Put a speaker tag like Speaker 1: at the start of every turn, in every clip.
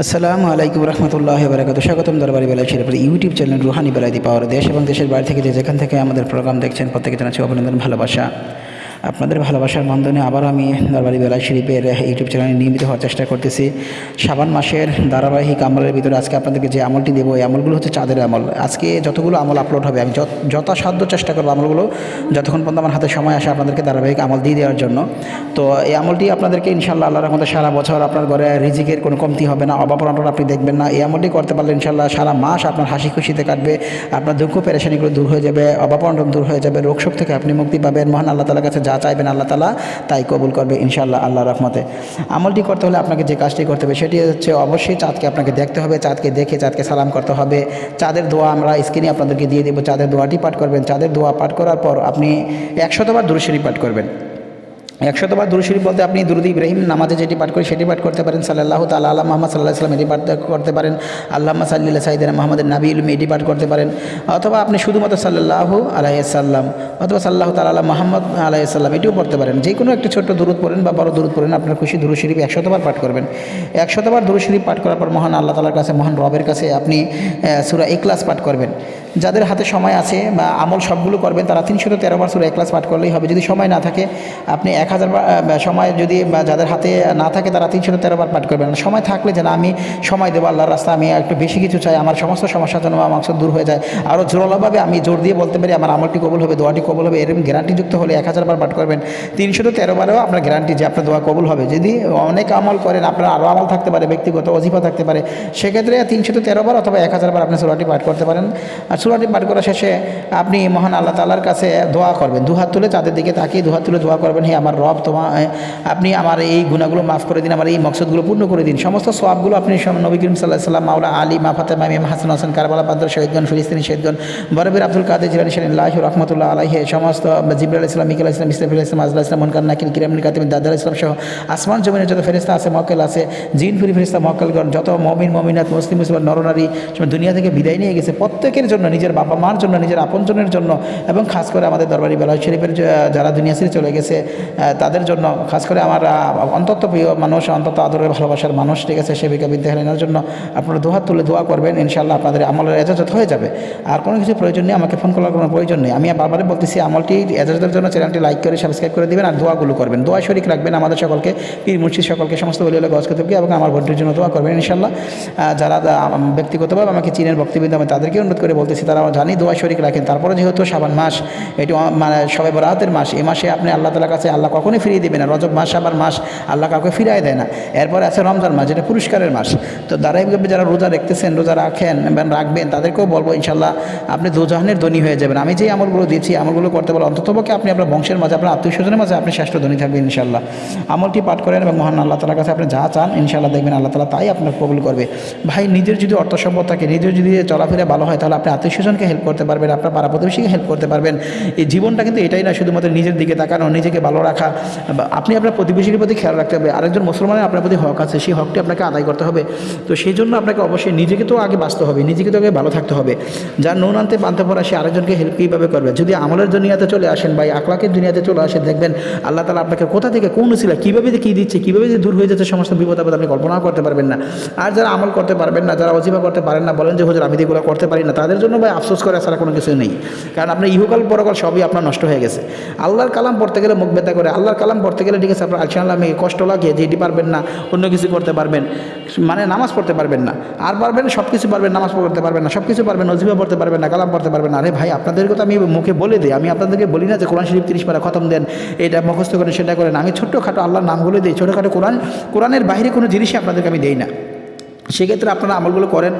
Speaker 1: আসসালামু আলাইকুম রহমতুল্লাহ বারাকাত স্বাগতম দরবারি বেলা শিরপুর ইউটিউব চ্যানেল রুহানি বেলাদি পাওয়ার দেশ এবং দেশের বাইরে থেকে যে যেখান থেকে আমাদের প্রোগ্রাম দেখছেন, প্রত্যেকে জানাচ্ছি অভিনন্দন, ভালোবাসা। আপনাদের ভালোবাসার বন্ধনে আবার আমি দরবারি বেলা শরীফের ইউটিউব চ্যানেলে নিয়মিত হওয়ার চেষ্টা করতেছি। সাবান মাসের ধারাবাহিক আমলের ভিতরে আজকে আপনাদেরকে যে আমলটি দেবো, এই আমলগুলো হচ্ছে চাঁদের আমল। আজকে যতগুলো আমল আপলোড হবে, আমি যথাসাধ্য চেষ্টা করব আমলগুলো, যতক্ষণ পর্যন্ত আমার হাতে সময় আসে আপনাদেরকে ধারাবাহিক আমল দিয়ে দেওয়ার জন্য। তো এই আমলটি আপনাদেরকে ইনশাল্লাহ আল্লাহর রহমতে সারা বছর আপনার ঘরে রিজিকের কোনো কমতি হবে না অভাব অনটন আপনি দেখবেন না। এই আমলটি করতে পারলে ইনশাল্লাহ সারা মাস আপনার হাসি খুশিতে কাটবে, আপনার দুঃখ, পেরেশানিগুলো দূর হয়ে যাবে অভাব অনটন দূর হয়ে যাবে রোগ শোক থেকে আপনি মুক্তি পাবেন। মহান আল্লাহ তালার কাছে যা চাইবেন আল্লাহ তালা তাই কবুল করবে ইনশাল্লাহ আল্লাহ রহমতে। আমলটি করতে হলে আপনাকে যে কাজটি করতে হবে সেটি হচ্ছে অবশ্যই চাঁদকে আপনাকে দেখতে হবে, চাঁদকে দেখে চাঁদকে সালাম করতে হবে। চাঁদের দোয়া আমরা স্ক্রিনে আপনাদেরকে দিয়ে দেবো, চাঁদের দোয়াটি পাঠ করবেন। চাঁদের দোয়া পাঠ করার পর আপনি একশতবার দুরুশরী পাঠ করবেন। একশতবার দুরু শরীফ বলতে আপনি দুরুদ ইব্রাহিম নামাজে যেটি পাঠ করি সেটি পাঠ করতে পারেন সাল্লাহ তালা আল্লাহ মোহাম্মদ সাল্লাহ সাল্লাম এটি পাঠ করতে পারেন আল্লাহ সাল্লাহ সাইদিন মোহাম্মদের নাবি ইলম এটি পাঠ করতে পারেন, অথবা আপনি শুধুমাত্র সাল্লাহ আলাইসাল্লাম অথবা সাল্লাহ তালা মোহাম্মদ আলাইসাল্লাম এটিও পড়তে পারেন। যে কোনো একটা ছোট্ট দূরত পড়েন বা বড় দূরত পড়েন, আপনার খুশি দুরু শরীফ একশতবার পাঠ করবেন। একশতবার দুরু শরীফ পাঠ করার পর মহান আল্লাহ তালার কাছে, মহান রবের কাছে আপনি সুরা এক্লাস পাঠ করবেন। যাদের হাতে সময় আছে বা আমল সবগুলো করবেন, তারা তিনশত তেরো বার সুরা এক্লাস পাঠ করলেই হবে। যদি সময় না থাকে, আপনি এক হাজার সময় যদি যাদের হাতে না থাকে তারা তিনশো তেরো বার পাঠ করবেন। সময় থাকলে যেন আমি সময় দেবো আল্লাহর রাস্তা, আমি একটু বেশি কিছু চাই, আমার সমস্ত সমস্যার জন্য আমার দূর হয়ে যায়। আরও জোরালোভাবে আমি জোর দিয়ে বলতে পারি, আমার আমলটি কবুল হবে, দোয়াটি কবল হবে, এরকম গ্যারান্টিযুক্ত হলে এক হাজার বার পাঠ করবেন। তিনশত তেরো বারেও আপনার গ্যারান্টি যে আপনার দোয়া কবুল হবে। যদি অনেক আমল করেন, আপনার আরও আমল থাকতে পারে, ব্যক্তিগত অজিফা থাকতে পারে, সেক্ষেত্রে তিনশত তেরো বার অথবা এক হাজার বার আপনি সুরাটি পাঠ করতে পারেন। আর সুরাটি পাঠ করা শেষে আপনি মহান আল্লাহ তালার কাছে দোয়া করবেন। দুহাত তুলে চাঁদের দিকে তাকিয়ে দুহাত তুলে দোয়া করবেন, হে আমার রব তোমার আপনি আমার এই গুণাগুলো মাফ করে দিন, আমার এই মকসদগুলো পূর্ণ করে দিন। সমস্ত সবগুলো আপনি নবী করিম সাল্লাহ সাল্লাম মাওলা আলী, মা ফাতেমা, ইমাম হাসান হাসান, কারবালা পাদ্র শহীদগণ, ফিলিস্তিনি শহীদগণ বরবির আব্দুল কাদের জিলানি শাহ রহমতুল্লাহ আলাহি সমস্ত জিবুল ইসলাম মিকাল ইসলাম ইসলাফুল ইসলাম আজলা ইসলাম মনকার, নাকিল কিরামিন কাতিম দাদাল ইসলাম সহ আসমান জমিনের যত ফেরিস্তা আছে, মক্কেল আছে, জিন, ফুরি ফেরিস্তা মক্কেলগণ, যত মমিন, মমিনাত, মুসলিম মুসলিম নরনারী দুনিয়া থেকে বিদায় নিয়ে গেছে, প্রত্যেকের জন্য, নিজের বাবা মার জন্য, নিজের আপনজনের জন্য, এবং খাস করে আমাদের দরবারি বেলা শরীফের যারা দুনিয়া ছেড়ে চলে গেছে তাদের জন্য, খাস করে আমার অন্তত প্রিয় মানুষ, অন্তত আদরের ভালোবাসার মানুষ, ঠিক আছে, সেবিকা বিদ্যা হেলেনার জন্য আপনারা দোহাত তুলে দোয়া করবেন ইনশাল্লাহ আপনাদের আমলের এজাজত হয়ে যাবে। আর কোনো কিছু প্রয়োজন নেই, আমাকে ফোন করার কোনো প্রয়োজন নেই। আমি বারবারই বলতেছি, আমলটি এজাজতের জন্য চ্যানেলটি লাইক করে সাবস্ক্রাইব করে দিবেন, আর দোয়াগুলো করবেন। দোয়া শরিক রাখবেন আমাদের সকলকে, পীর, মুর্শিদ সকলকে, সমস্ত বলি গজ কতবকে এবং আমার ভোটের জন্য দোয়া করবেন ইনশাল্লাহ যারা ব্যক্তিগতভাবে আমাকে চীনের বক্তব্য আমি তাদেরকে অনুরোধ করে বলতেছি, তারা জানি দোয়া শরিক রাখেন। তারপরে যেহেতু সাবান মাস, এটি মানে সবে বরাতের মাস এই মাসে আপনি আল্লাহ তালার কাছে আল্লাহ কখনোই ফিরিয়ে দেবে না। রজব মাস আবার মাস আল্লাহ কাউকে ফিরাই দেয় না। এরপর আছে রমজান মাস, যেটা পুরস্কারের মাস। তো ধারাবাহিকভাবে যারা রোজা রাখতেছেন রোজা রাখেন রাখবেন, তাদেরকেও বলব ইনশাল্লাহ আপনি দুজাহানের ধনী হয়ে যাবেন। আমি যেই আমলগুলো দিয়েছি, আমলগুলো করতে পারব অন্ততপক্ষে আপনি আপনার বংশের মাঝে, আপনার আত্মীয় স্বজনের মাঝে আপনি শ্রেষ্ঠ ধনী থাকবেন ইনশাল্লাহ আমলটি পাঠ করেন এবং মহান আল্লাহ তালার কাছে আপনি যা চান ইনশাল্লাহ দেখবেন আল্লাহ তালা তাই আপনার কবুল করবে। ভাই, নিজের যদি অর্থ সম্পদ থাকে নিজের যদি চলাফেরা ভালো হয়, তাহলে আপনি আত্মীয় স্বজনকে হেল্প করতে পারবেন, আপনার পাড়া প্রতিবেশীকে হেল্প করতে পারবেন। এই জীবনটা কিন্তু এটাই না, শুধুমাত্র নিজের দিকে তাকানো, নিজেকে ভালো রাখা বা আপনি আপনার প্রতিবেশীর প্রতি খেয়াল রাখতে হবে। আরেকজন মুসলমানের আপনার প্রতি হক আছে, সেই হকটি আপনাকে আদায় করতে হবে। তো সেই জন্য আপনাকে অবশ্যই নিজেকে তো আগে বাঁচতে হবে, নিজেকে তো আগে ভালো থাকতে হবে। যার নুন আনতে পানতে পড়া সে আরেকজনকে হেল্প কীভাবে করবে? যদি আমলের দুনিয়াতে চলে আসেন, বা আকলাকের দুনিয়াতে চলে আসেন দেখবেন আল্লাহ তালা আপনাকে কোথা থেকে, কোন ছিল কীভাবে যে কী দিচ্ছে, কীভাবে যে দূর হয়ে যাচ্ছে, সমস্ত বিপদ আপদ আপনি কল্পনাও করতে পারবেন না। আর যারা আমল করতে পারবেন না, যারা অজিফা করতে পারেন না, বলেন যে, হুজুর, আমি তো এগুলো করতে পারি না। তাদের জন্য ভাই আফসোস করে ছাড়া কোনো কিছু নেই। কারণ আপনার ইহুকাল পরকাল সবই আপনার নষ্ট হয়ে গেছে। আল্লাহর কালাম পড়তে গেলে মুখ ব্যথা করে আল্লাহর কালাম পড়তে গেলে ঠিক আছে, আপনার আলসাল্লাহ আমি কষ্ট লাগিয়ে যে এটি পারবেন না, অন্য কিছু করতে পারবেন। মানে নামাজ পড়তে পারবেন না। আর পারবেন সব কিছু পারবেন, নামাজ পড়তে পারবেন না সব কিছু পারবেন অজিফা পড়তে পারবেন না, কালাম পড়তে পারবেন না। আরে ভাই, আপনাদেরকে তো আমি মুখে বলে দিই, আমি আপনাদেরকে বলি না যে কোরআন শরীফ তিরিশ পারা খতম দেন, এটা মুখস্থ করেন, সেটা করেন। আমি ছোট্টখাটো আল্লাহর নামগুলো দিই, ছোটোখাটো কোরআন, কোরআনের বাইরে কোনো জিনিসই আপনাদেরকে আমি দিই না। সেক্ষেত্রে আপনারা আমলগুলো করেন,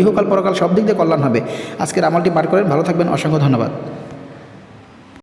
Speaker 1: ইহকাল পরকাল সব দিক দিয়ে কল্যাণ হবে। আজকের আমলটি পাঠ করেন, ভালো থাকবেন, অসংখ্য ধন্যবাদ।